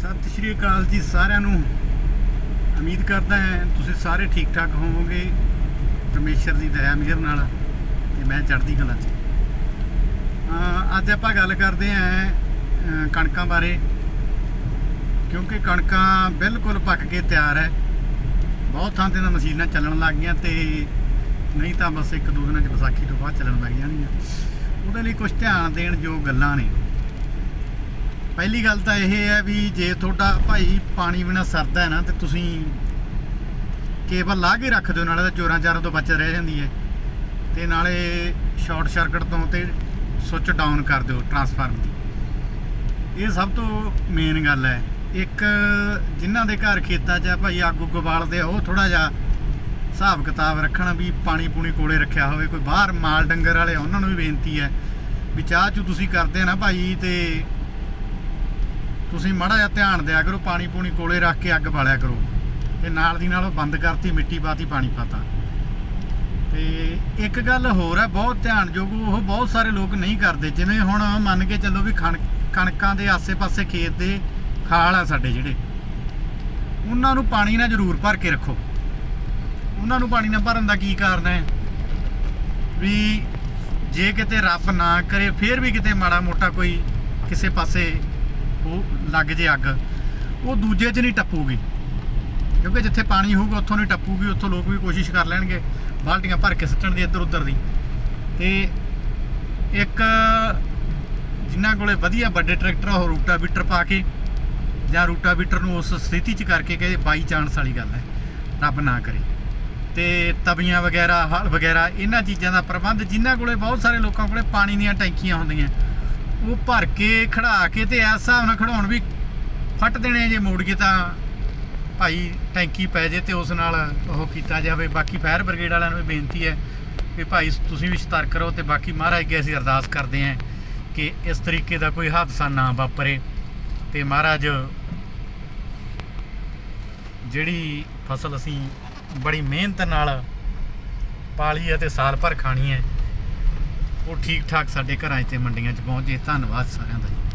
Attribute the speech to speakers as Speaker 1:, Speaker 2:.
Speaker 1: ਸਤਿ ਸ਼੍ਰੀ ਅਕਾਲ ਜੀ ਸਾਰਿਆਂ ਨੂੰ। ਉਮੀਦ ਕਰਦਾ ਹਾਂ ਤੁਸੀਂ ਸਾਰੇ ਠੀਕ ਠਾਕ ਹੋਵੋਗੇ। ਪਰਮੇਸ਼ਰ ਦੀ ਦਇਆ, ਮਿਹਰ ਨਾਲ ਤੇ ਮੈਂ ਚੜ੍ਹਦੀ ਕਲਾ 'ਚ। ਅੱਜ ਆਪਾਂ ਗੱਲ ਕਰਦੇ ਹਾਂ ਕਣਕਾਂ ਬਾਰੇ। ਕਿਉਂਕਿ ਕਣਕਾਂ ਬਿਲਕੁਲ ਪੱਕ ਕੇ ਤਿਆਰ ਹੈ। ਬਹੁਤ ਥਾਂ ਤੇ ਤਾਂ ਮਸ਼ੀਨਾਂ ਚੱਲਣ ਲੱਗ ਗਈਆਂ ਤੇ ਨਹੀਂ ਤਾਂ ਬਸ ਇੱਕ ਦੋ ਦਿਨਾਂ 'ਚ ਵਿਸਾਖੀ ਤੋਂ ਬਾਅਦ ਚੱਲਣ ਲੱਗ ਜਾਣਗੀਆਂ ਉਹਦੇ ਲਈ ਕੁਝ ਧਿਆਨ ਦੇਣ ਜੋ ਗੱਲਾਂ ਨੇ। ਪਹਿਲੀ ਗੱਲ ਤਾਂ ਇਹ ਹੈ ਵੀ ਜੇ ਤੁਹਾਡਾ ਭਾਈ ਪਾਣੀ ਬਿਨਾ ਸਰਦਾ ਹੈ ਨਾ ਤੇ ਤੁਸੀਂ ਕੇਬਲ ਲਾ ਕੇ ਰੱਖ ਦਿਓ ਨਾਲੇ ਤਾਂ ਚੋਰਾਂ ਚਾਰਾਂ ਤੋਂ ਬਚ ਰਹਿ ਜਾਂਦੀ ਹੈ। ਤੇ ਨਾਲੇ ਸ਼ਾਰਟ ਸਰਕਟ ਤੋਂ ਤੇ ਸੁੱਚ ਡਾਊਨ ਕਰ ਦਿਓ ਟਰਾਂਸਫਾਰਮ ਦੀ। ਇਹ ਸਭ ਤੋਂ ਮੇਨ ਗੱਲ ਹੈ। ਇੱਕ ਜਿਨ੍ਹਾਂ ਦੇ ਘਰ ਖੇਤਾਂ 'ਚ ਆ ਭਾਈ ਅੱਗ ਉੱਗ ਬਾਲਦੇ ਆ ਉਹ ਥੋੜਾ ਜਿਹਾ ਹਿਸਾਬ ਕਿਤਾਬ ਰੱਖਣ ਵੀ ਪਾਣੀ ਪੂਣੀ ਕੋਲੇ ਰੱਖਿਆ ਹੋਵੇ ਕੋਈ ਬਾਹਰ ਮਾਲ ਡੰਗਰ ਵਾਲੇ ਆ, ਉਹਨਾਂ ਨੂੰ ਵੀ ਬੇਨਤੀ ਹੈ ਵੀ ਚਾਹ ਚੂ ਤੁਸੀਂ ਕਰਦੇ ਨਾ ਭਾਈ ਤੇ ਤੁਸੀਂ ਮਾੜਾ ਜਿਹਾ ਧਿਆਨ ਦਿਆ ਕਰੋ, ਪਾਣੀ ਪੂਣੀ ਕੋਲੇ ਰੱਖ ਕੇ ਅੱਗ ਬਾਲਿਆ ਕਰੋ। ਤੇ ਨਾਲ ਦੀ ਨਾਲ ਉਹ ਬੰਦ ਕਰਤੀ, ਮਿੱਟੀ ਪਾਤੀ, ਪਾਣੀ ਪਾਤਾ। ਤੇ ਇੱਕ ਗੱਲ ਹੋਰ ਹੈ, ਬਹੁਤ ਧਿਆਨਯੋਗ ਉਹ ਬਹੁਤ ਸਾਰੇ ਲੋਕ ਨਹੀਂ ਕਰਦੇ। ਜਿਵੇਂ ਹੁਣ ਮੰਨ ਕੇ ਚੱਲੋ ਵੀ ਖਣ- ਕਣਕਾਂ ਦੇ ਆਸੇ-ਪਾਸੇ ਖੇਤ ਦੇ ਖਾਲ ਆ ਸਾਡੇ ਜਿਹੜੇ। ਉਹਨਾਂ ਨੂੰ ਪਾਣੀ ਨਾਲ ਜ਼ਰੂਰ ਭਰ ਕੇ ਰੱਖੋ। ਉਹਨਾਂ ਨੂੰ ਪਾਣੀ ਨਾਲ ਭਰਨ ਦਾ ਕੀ ਕਾਰਨ ਹੈ? ਵੀ ਜੇ ਕਿਤੇ ਰੱਬ ਨਾ ਕਰੇ, ਫੇਰ ਵੀ ਕਿਤੇ ਮਾੜਾ ਮੋਟਾ ਕੋਈ ਕਿਸੇ ਪਾਸੇ ਉਹ ਲੱਗ ਜੇ ਅੱਗ, ਉਹ ਦੂਜੇ 'ਚ ਨਹੀਂ ਟੱਪੂਗੀ। ਕਿਉਂਕਿ ਜਿੱਥੇ ਪਾਣੀ ਹੋਊਗਾ, ਉੱਥੋਂ ਨਹੀਂ ਟੱਪੂਗੀ, ਉੱਥੋਂ ਲੋਕ ਵੀ ਕੋਸ਼ਿਸ਼ ਕਰ ਲੈਣਗੇ, ਬਾਲਟੀਆਂ ਭਰ ਕੇ ਸਿੱਟਣ ਦੀ ਇੱਧਰ ਉੱਧਰ ਦੀ। ਤੇ ਇੱਕ ਜਿਨ੍ਹਾਂ ਕੋਲੇ ਵਧੀਆ ਵੱਡੇ ਟਰੈਕਟਰ ਆ, ਉਹ ਰੂਟਾਵੀਟਰ ਪਾ ਕੇ ਜਾਂ ਰੂਟਾਵੀਟਰ ਨੂੰ ਉਸ ਸਥਿਤੀ 'ਚ ਕਰਕੇ ਕਿ ਬਾਈ ਚਾਂਸ ਵਾਲੀ ਗੱਲ ਹੈ, ਰੱਬ ਨਾ ਕਰੇ। ਤੇ ਤਵੀਆਂ ਵਗੈਰਾ, ਹਲ ਵਗੈਰਾ, ਇਹਨਾਂ ਚੀਜ਼ਾਂ ਦਾ ਪ੍ਰਬੰਧ ਜਿਨ੍ਹਾਂ ਕੋਲੇ ਬਹੁਤ ਸਾਰੇ ਲੋਕਾਂ ਕੋਲੇ ਪਾਣੀ ਦੀਆਂ ਟੈਂਕੀਆਂ ਹੁੰਦੀਆਂ। ਉਹ ਭਰ ਕੇ, ਖੜਾ ਕੇ ਤੇ ਇਸ ਹਿਸਾਬ ਨਾਲ ਖੜਾਉਣ ਵੀ ਫੱਟ ਦੇਣੇ ਜੇ ਮੋੜ ਕੇ ਤਾਂ ਭਾਈ ਟੈਂਕੀ ਪੈ ਜੇ ਤੇ ਉਸ ਨਾਲ ਉਹ ਕੀਤਾ ਜਾਵੇ। ਬਾਕੀ ਫਾਇਰ ਬ੍ਰਿਗੇਡ ਵਾਲਿਆਂ ਨੂੰ ਵੀ ਬੇਨਤੀ ਹੈ ਕਿ ਭਾਈ ਤੁਸੀਂ ਵੀ ਸਤਰਕ ਰਹੋ ਤੇ ਬਾਕੀ ਮਹਾਰਾਜ ਅੱਗੇ ਅਸੀਂ ਅਰਦਾਸ ਕਰਦੇ ਹਾਂ ਕਿ ਇਸ ਤਰੀਕੇ ਦਾ ਕੋਈ ਹਾਦਸਾ ਨਾ ਵਾਪਰੇ। ਤੇ ਮਹਾਰਾਜ, ਜਿਹੜੀ ਫਸਲ ਅਸੀਂ ਬੜੀ ਮਿਹਨਤ ਨਾਲ ਪਾਲੀ ਹੈ ਤੇ ਸਾਲ ਭਰ ਖਾਣੀ ਹੈ ਉਹ ਠੀਕ ਠਾਕ ਸਾਡੇ ਘਰਾਂ 'ਚ ਤੇ ਮੰਡੀਆਂ 'ਚ ਪਹੁੰਚ ਜੇ ਧੰਨਵਾਦ ਸਾਰਿਆਂ ਦਾ ਜੀ।